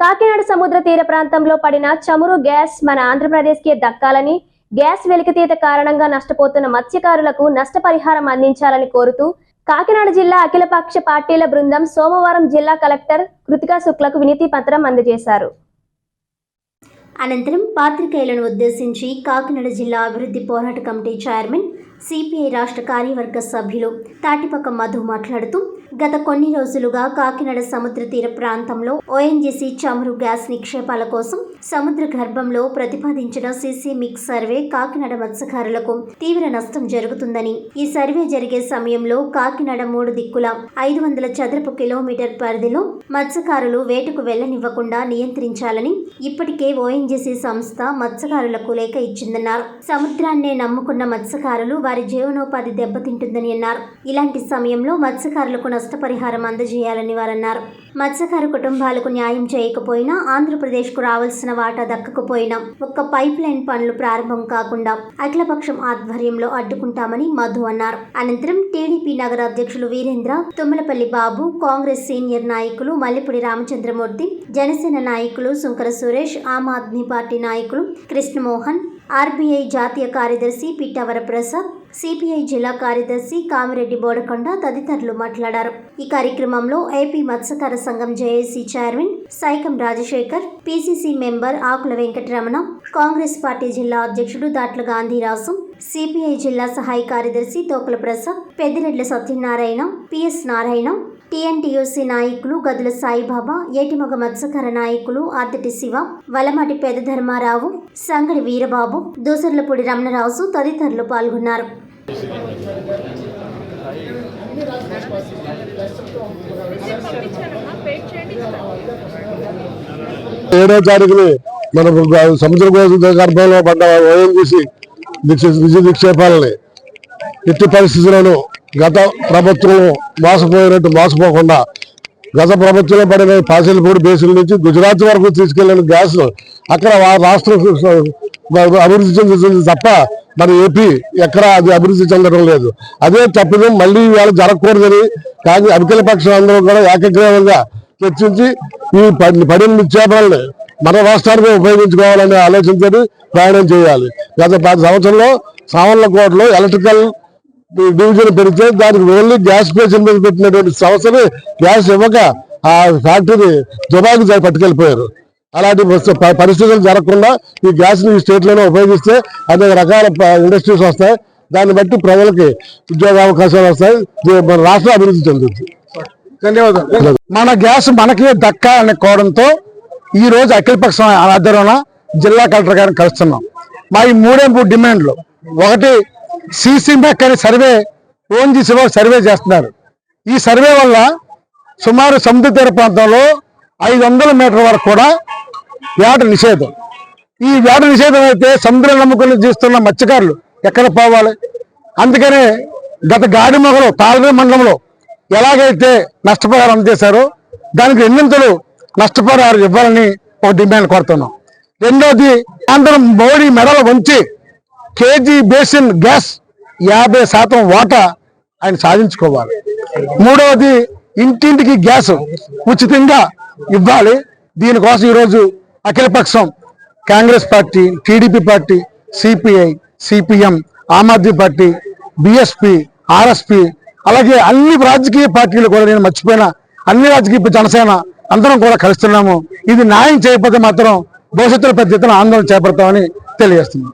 కాకినాడ సముద్ర తీర ప్రాంతంలో పడిన చమురు గ్యాస్ మన ఆంధ్రప్రదేశ్కి దక్కాలని గ్యాస్ వెలికితీత కారణంగా నష్టపోతున్న మత్స్యకారులకు నష్టపరిహారం అందించాలని కోరుతూ కాకినాడ జిల్లా అఖిలపక్ష పార్టీల బృందం సోమవారం జిల్లా కలెక్టర్ కృతికా శుక్లకు వినతి పత్రం అందజేశారు. అనంతరం పాత్రికేయులను ఉద్దేశించి కాకినాడ జిల్లా అభివృద్ధి పోరాట కమిటీ చైర్మన్ సిపిఐ రాష్ట్ర కార్యవర్గ సభ్యులు తాటిపక్క మధు మాట్లాడుతూ గత కొన్ని రోజులుగా కాకినాడ సముద్ర తీర ప్రాంతంలో ఓఎన్జీసీ చమురు గ్యాస్ నిక్షేపాల కోసం సముద్ర గర్భంలో ప్రతిపాదించిన సీసీ మిక్స్ సర్వే కాకినాడ మత్స్యకారులకు తీవ్ర నష్టం జరుగుతుందని. ఈ సర్వే జరిగే సమయంలో కాకినాడ మూడు దిక్కుల ఐదు వందల చదరపు కిలోమీటర్ పరిధిలో మత్స్యకారులు వేటకు వెళ్ళనివ్వకుండా నియంత్రించాలని ఇప్పటికే ఓఎన్జీసీ సంస్థ మత్స్యకారులకు లేఖ ఇచ్చిందన్నారు. సముద్రాన్నే నమ్ముకున్న మత్స్యకారులు వారి జీవనోపాధి దెబ్బతింటుందని అన్నారు. ఇలాంటి సమయంలో మత్స్యకారులకు నష్టపరిహారం అందజేయాలని వారన్నారు. మత్స్యకారు కుటుంబాలకు న్యాయం చేయకపోయినా ఆంధ్రప్రదేశ్కు రావాల్సిన వాటా దక్కకపోయినా ఒక్క పైప్ లైన్ పనులు ప్రారంభం కాకుండా అఖిలపక్షం ఆధ్వర్యంలో అడ్డుకుంటామని మధు అన్నారు. అనంతరం టీడీపీ నగర అధ్యక్షులు వీరేంద్ర తుమ్మలపల్లి బాబు కాంగ్రెస్ సీనియర్ నాయకులు మల్లెపూడి రామచంద్రమూర్తి జనసేన నాయకులు సుంకర సురేష్ ఆమ్ ఆద్మీ పార్టీ నాయకులు కృష్ణమోహన్ ఆర్బీఐ జాతీయ కార్యదర్శి పిట్టవర ప్రసాద్ సిపిఐ జిల్లా కార్యదర్శి కామిరెడ్డి బోడకొండ తదితరులు మాట్లాడారు. ఈ కార్యక్రమంలో ఏపీ మత్స్యకార సంఘం JAC chairman Saikam Rajasekhar PCC member Akula Venkataramana Congress party జిల్లా అధ్యక్షుడు దాట్ల గాంధీరాసు సిపిఐ జిల్లా సహాయ కార్యదర్శి తోకల ప్రసాద్ పెద్దిరెడ్ల సత్యనారాయణ పిఎస్ నారాయణ టీఎన్టీయూసీ నాయకులు గదుల సాయిబాబా ఏటిమొగ మత్స్యకార నాయకులు ఆర్తటి శివ వలమాటి పెద్ద ధర్మారావు సంగడి వీరబాబు దూసర్లపూడి రమణరాజు తదితరులు పాల్గొన్నారు. ఏడో తారీఖుని మన సముద్ర గర్భంలో పడ్డ ఓఎన్జీసీ విజయ నిక్షేపాలని ఎట్టి పరిస్థితుల్లోనూ గత ప్రభుత్వం మోసపోయినట్టు మోసపోకుండా గత ప్రభుత్వంలో పడిన పాసిల్పూడి బేసుల నుంచి గుజరాత్ వరకు తీసుకెళ్ళిన గ్యాస్ అక్కడ రాష్ట్ర రాష్ట్రం అభివృద్ధి చెందుతుంది తప్ప మన ఏపీ ఎక్కడ అది అభివృద్ధి చెందడం లేదు. అదే తప్పిదం మళ్ళీ ఇవాళ జరగకూడదని కానీ అఖిల పక్షం అందరూ కూడా ఏకగ్రీవంగా చర్చించి ఈ పడిన నిక్షేపాలని మన రాష్ట్రానికి ఉపయోగించుకోవాలనే ఆలోచనతో ప్రయాణం చేయాలి. గత పది సంవత్సరంలో సామర్లకోటలో ఎలక్ట్రికల్ డివిజన్ పెడితే దానికి ఓన్లీ గ్యాస్ పేషన్ మీద పెట్టినటువంటి సంస్థని గ్యాస్ ఇవ్వక ఆ ఫ్యాక్టరీ దుబాయ్కి పట్టుకెళ్ళిపోయారు. అలాంటి పరిస్థితులు జరగకుండా ఈ గ్యాస్ని ఈ స్టేట్లోనే ఉపయోగిస్తే అనేక రకాల ఇండస్ట్రీస్ వస్తాయి. దాన్ని బట్టి ప్రజలకి ఉద్యోగ అవకాశాలు వస్తాయి. మన రాష్ట్రం అభివృద్ధి చెందుతుంది. ధన్యవాదాలు. మన గ్యాస్ మనకే దక్కాలనే కోవడంతో ఈ రోజు అఖిలపక్షం ఆధ్వర్యంలో జిల్లా కలెక్టర్ గారిని కలుస్తున్నాం. మా ఈ మూడే మూడు డిమాండ్లు. ఒకటి సీసీ బ్యాక్ అనే సర్వే ఓఎన్జీసీ వాళ్ళు సర్వే చేస్తున్నారు. ఈ సర్వే వల్ల సుమారు సముద్ర తీర ప్రాంతంలో ఐదు వందల వరకు కూడా వేట నిషేధం. ఈ వేట నిషేధం అయితే సముద్రం నమ్ముకుని చూస్తున్న మత్స్యకారులు ఎక్కడ పోవాలి? అందుకనే గత గాడి మొగలు తాళగ మండలంలో ఎలాగైతే నష్టపరిహారం అందజేశారో దానికి రెండింతలు నష్టపరిహారం ఇవ్వాలని ఒక డిమాండ్ కోరుతున్నాం. రెండోది అందరం మోడీ మెడలు వంచి కేజీ బేసిన్ గ్యాస్ యాభై శాతం వాటా ఆయన సాధించుకోవాలి. మూడవది ఇంటింటికి గ్యాస్ ఉచితంగా ఇవ్వాలి. దీనికోసం ఈరోజు అఖిలపక్షం Congress party TDP party CPI CPM Aam Aadmi party BSP RSP అలాగే అన్ని రాజకీయ పార్టీలు కూడా నేను మర్చిపోయిన. అన్ని రాజకీయ జనసేన అందరం కూడా కలుస్తున్నాము. ఇది న్యాయం చేయకపోతే మాత్రం భవిష్యత్తులో పెద్ద ఎత్తున ఆందోళన చేపడతామని తెలియజేస్తున్నాం